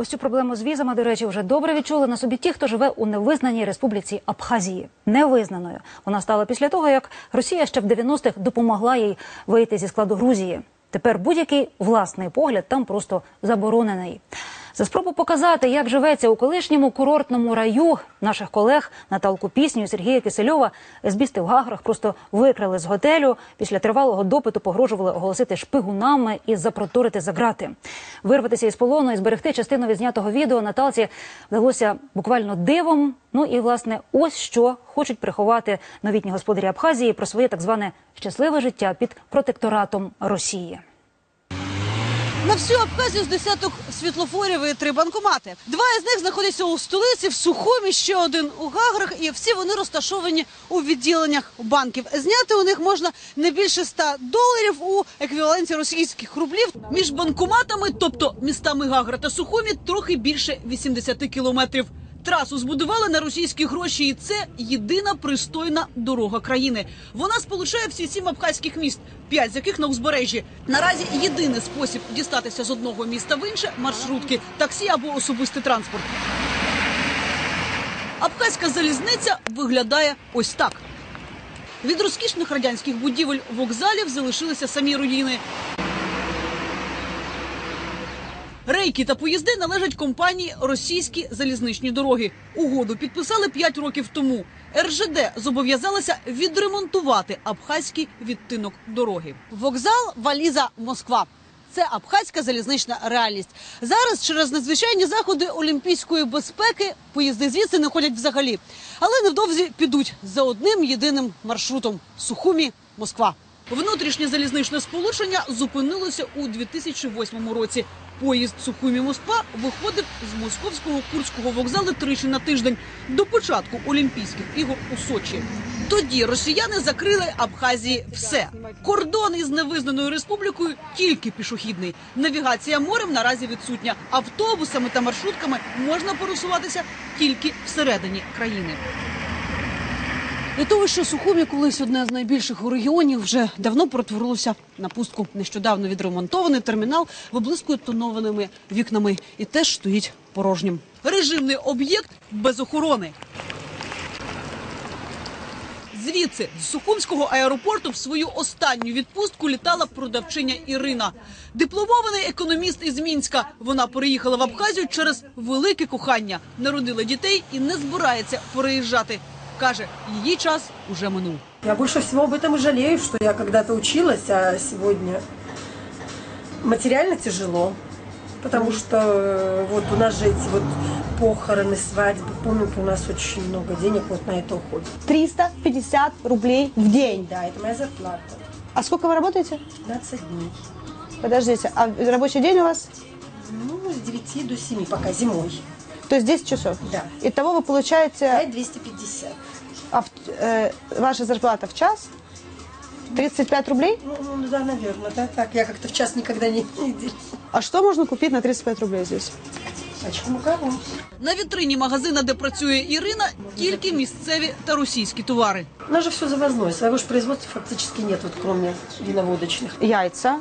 Ось цю проблему з візами, до речі, вже добре відчули на собі ті, хто живе у невизнаній республіці Абхазії. Невизнаною вона стала після того, як Росія ще в 90-х допомогла їй вийти зі складу Грузії. Тепер будь-який власний погляд там просто заборонений. За спробу показати, як живеться у колишньому курортному раю наших колег Наталку Пісню і Сергія Кисельова СБісти в Гаграх просто викрали з готелю. Після тривалого допиту погрожували оголосити шпигунами і запроторити за грати. Вирватися із полону і зберегти частину відзнятого відео Наталці вдалося буквально дивом. Ну і власне, ось що хочуть приховати новітні господарі Абхазії про своє так зване щасливе життя під протекторатом Росії. На всю Абхазію з десяток світлофорів і три банкомати. Два із них знаходяться у столиці, в Сухомі, ще один у Гаграх, і всі вони розташовані у відділеннях банків. Зняти у них можна не більше 100 доларів у еквіваленті російських рублів. Між банкоматами, тобто містами Гагра та Сухомі, трохи більше 80 кілометрів. Трасу збудували на російські гроші, і це єдина пристойна дорога країни. Вона сполучає всі сім абхазьких міст, п'ять з яких на узбережжі. Наразі єдиний спосіб дістатися з одного міста в інше маршрутки, таксі або особистий транспорт. Абхазька залізниця виглядає ось так. Від розкішних радянських будівель вокзалів залишилися самі руїни. Рейки та поїзди належать компанії Російські залізничні дороги. Угоду підписали 5 років тому. РЖД зобов'язалася відремонтувати абхазький відтинок дороги. Вокзал Валіза Москва. Це абхазька залізнична реальність. Зараз через надзвичайні заходи олімпійської безпеки поїзди звідси не ходять взагалі. Але невдовзі підуть за одним єдиним маршрутом Сухумі Москва. Внутрішнє залізничне сполучення зупинилося у 2008 році. Поїзд Сухумі Москва виходив з московського курського вокзалу тричі на тиждень до початку Олімпійських ігор у Сочі. Тоді росіяни закрили Абхазії все. Кордон із невизнаною республікою тільки пішохідний. Навігація морем наразі відсутня. Автобусами та маршрутками можна порусуватися тільки всередині країни. Що Сухумі колись одне з найбільших у регіоні, вже давно перетворилося на пустку. Нещодавно відремонтований термінал виблискує тонованими вікнами і теж стоїть порожнім. Режимний об'єкт без охорони. Звідси з Сухумського аеропорту в свою останню відпустку літала продавчиня Ірина, дипломований економіст із Мінська. Вона переїхала в Абхазію через велике кохання, народила дітей і не збирається переїжджати. Каже, її час уже минув. Я больше всего об этом и жалею, что я когда-то училась, а сегодня материально тяжело. Потому что э, вот у нас же эти вот похороны, свадьбы, поминки, у нас очень много денег вот на это уходит. 350 рублей в день. Да, это моя зарплата. А сколько вы работаете? 15 дней. Подождите, а рабочий день у вас? Ну, с 9 до 7 пока зимой. То есть 10 часов? Да. Итого вы получаете 5 250. а в- э, ваша зарплата в час 35 рублей? Ну, ну, да, наверное, да, так. Я как-то в час никогда не видела. А что можно купить на 35 рублей здесь? Пачку макарон. На вітрині магазина, де працює Ірина, тільки місцеві та російські товари. У нас же все завозное. Своего же производства фактически нет, вот кроме виноводочных. Яйца,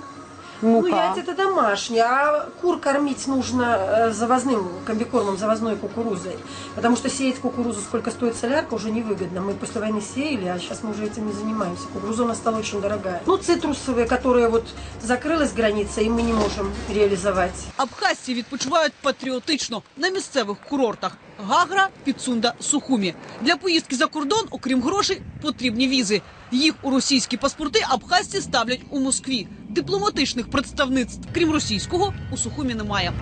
Ну, мука. яйца это домашние, а кур кормить нужно э, завозным комбикормом, завозной кукурузой. Потому что сеять кукурузу, сколько стоит солярка, уже невыгодно. Мы после войны сеяли, а сейчас мы уже этим не занимаемся. Кукуруза у нас стала очень дорогая. Ну, цитрусовые, которые вот закрылась граница, и мы не можем реализовать. Абхазці відпочивають патріотично на місцевих курортах Гагра, Підсунда, Сухумі. Для поїздки за кордон, окрім грошей, потрібні візи. Їх у російські паспорти абхазці ставлять у Москві. Дипломатичних представництв, крім російського, у Сухумі немає.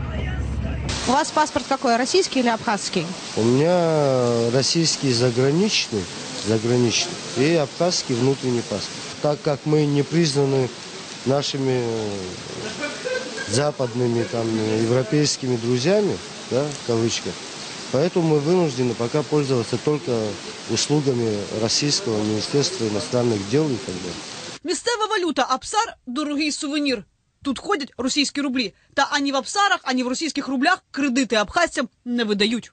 У вас паспорт какой, российский или абхазский? У меня российский заграничный, заграничный и абхазский внутренний паспорт. Так как мы не признаны нашими западными там европейскими друзьями, да, в кавычках, поэтому мы вынуждены пока пользоваться только услугами российского министерства иностранных дел и так далее. Валюта Апсар дорогий сувенір. Тут ходять російські рублі. Та ані в Апсарах, ані в російських рублях кредити абхазцям не видають.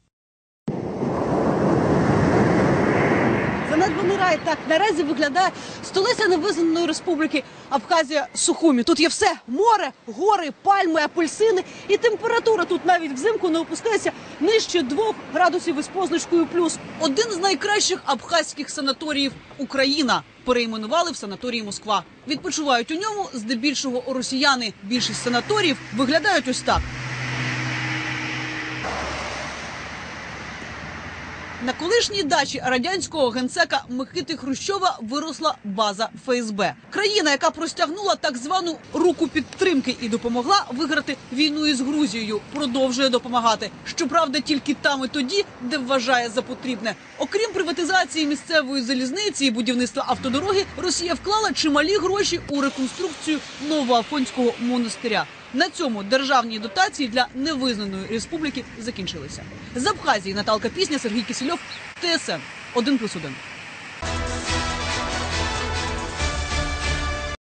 За ледве рай. Так наразі виглядає столиця невизнаної республіки Абхазія Сухумі. Тут є все: море, гори, пальми, апельсини, і температура тут навіть взимку не опускається нижче двох градусів із позначкою плюс. Один з найкращих абхазьких санаторіїв Україна. Перейменували в санаторії Москва. Відпочивають у ньому здебільшого росіяни. Більшість санаторіїв виглядають ось так. На колишній дачі радянського генсека Микити Хрущова виросла база ФСБ. Країна, яка простягнула так звану руку підтримки і допомогла виграти війну із Грузією, продовжує допомагати. Щоправда, тільки там і тоді, де вважає за потрібне. Окрім приватизації місцевої залізниці і будівництва автодороги, Росія вклала чималі гроші у реконструкцію Новоафонського монастиря. На цьому державні дотації для невизнаної республіки закінчилися. З Абхазії Наталка Пісня, Сергій Кисельов, ТСН 1+,1.